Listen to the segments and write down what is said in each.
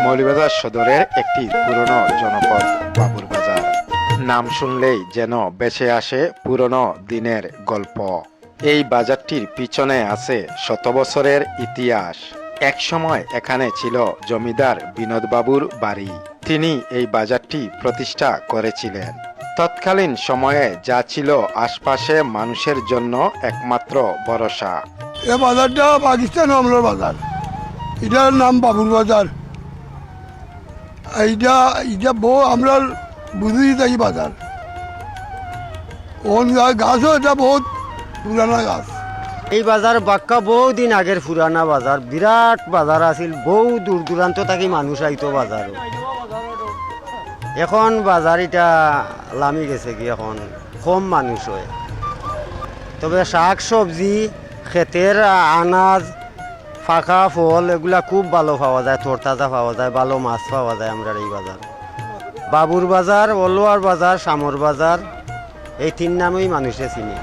মৌলিবাজার সদরের একটি পুরনো জনপদ বাবুর বাজার। নাম শুনলেই যেন বেঁচে আসে পুরনো দিনের গল্প। এই বাজারটির পিছনে আছে শত বছরের ইতিহাস। একসময় এখানে ছিল জমিদার বিনোদবাবুর বাড়ি। তিনি এই বাজারটি প্রতিষ্ঠা করেছিলেন। তৎকালীন সময়ে যা ছিল আশপাশে মানুষের জন্য একমাত্র ভরসা। এ বাজারটা পাকিস্তান আমলার বাজার। এটার নাম বাবুর বাজার। এইটা এটা বউ আমরা বুঝি থাকি বাজার। গা- গাছও এটা বহুত পুরানা গাছ। এই বাজার বাক্কা বহু দিন আগের পুরানা বাজার। বিরাট বাজার আছিল, বহু দূর দূরান্ত থাকি মানুষ আইতো বাজার এখন বাজার এটা লামি গেছে কি, এখন কম মানুষ হয়। তবে শাক সবজি ক্ষেতের আনাজ ফাঁকা ফল, এগুলা খুব ভালো পাওয়া যায়, তরতাজা পাওয়া যায়, ভালো মাছ পাওয়া যায় আমরা এই বাজার। বাবুর বাজার, অলুয়ার বাজার, শামর বাজার, এই তিন নামেই মানুষে চিনি।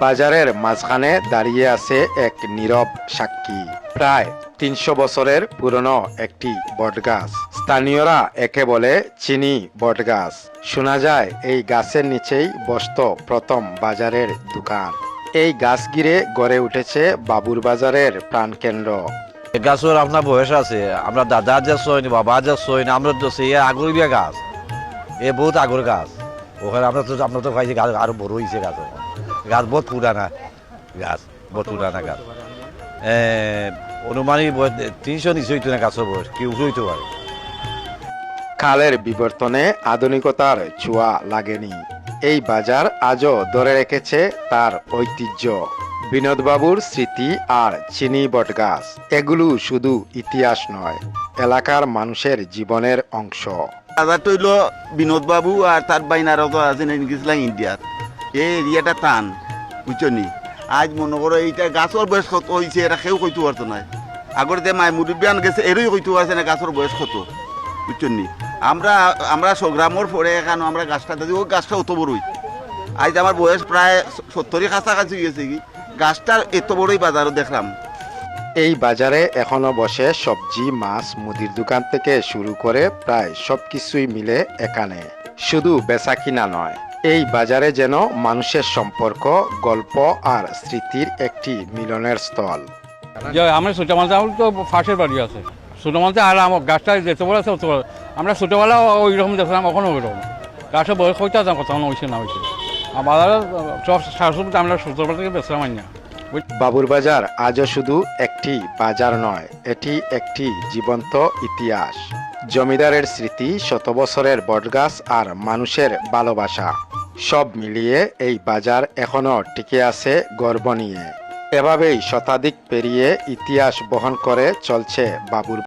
বাজারের মাঝখানে দাঁড়িয়ে আছে এক নীরব সাক্ষী। প্রায় তিনশো বছরের পুরনো একটি বটগাছ। স্থানীয়রা একে বলে চিনি বটগাছ। শোনা যায় এই গাছের নিচেই বসত প্রথম বাজারের দোকান। এই গাছ গিরে গড়ে উঠেছে বাবুর বাজারের প্রাণকেন্দ্র। গাছের আপনার বয়স আছে। আমরা দাদা যে সইন বাবা যে সইন আমরা তো সেই আগর বিয়া গাছ। এ বহুত আগর গাছ। ওখানে আমরা তো আমরা তো খাইছি গাছ আরও বড় হয়েছে গাছ গাছ বহুত পুরানা গাছ বহুত পুরানা গাছ। অনুমানিক বয়স তিনশো নিচে হইতো না গাছের বয়স কি উঠে হইতে পারে কালের বিবর্তনে আধুনিকতার ছোঁয়া লাগেনি। এই বাজার আজও ধরে রেখেছে তার ঐতিহ্য। বিনোদবাবুর স্মৃতি আর চিনি বটগাছ, এগুলো শুধু ইতিহাস নয়, এলাকার মানুষের জীবনের অংশ। বাজারটা হইল বিনোদ বাবু আর তার বাইনারও তো আছে নাকি গেছিলাম ইন্ডিয়াত এই এরিয়াটা টান, বুঝছ নি? আজ মনে করো এইটা গাছর বয়স কত হয়েছে এটা কেউ কইতে পারতো না আগর যে মায় মুরব্বিয়ান গেছে, এরই কইতে পারছে না গাছর বয়স কত, বুঝছ নি? আমরা আমরা সংগ্রামর পরে এখানে আমরা গাছটা দেখি ওই গাছটা অত বড়ই আজ আমার বয়স প্রায় সত্তরই কাছাকাছি গেছে কি। গাছটার এত বড়ই বাজারও দেখলাম এই বাজারে এখনও বসে সবজি মাছ মুদির দোকান থেকে শুরু করে প্রায় সবকিছুই মিলে এখানে। শুধু বেচা কিনা নয় এই বাজারে যেন মানুষের সম্পর্ক গল্প আর স্মৃতির একটি মিলনের স্থল। যে আমরা আমার তো ফাঁসের বাড়ি আছে। ছোটোবেলাতে আর আমার গাছটা যেতে বলে আছে আমরা ছোটোবেলা ওই রকম দেখলাম এখনও ওই রকম। গাছের বয়স হইতে আছে কথা হয়েছে না হয়েছে আর বাজারে সব শাকসবজি আমরা ছোটোবেলা থেকে বেচলাম না বাবুর বাজার আজও শুধু একটি বাজার নয়, এটি একটি জীবন্ত ইতিহাস। জমিদারের স্মৃতি, শত বছরের বটগাছ আর মানুষের ভালোবাসা, সব মিলিয়ে এই বাজার এখনও টিকে আছে গর্ব নিয়ে। এভাবেই শতাধিক পেরিয়ে ইতিহাস বহন করে চলছে বাবুর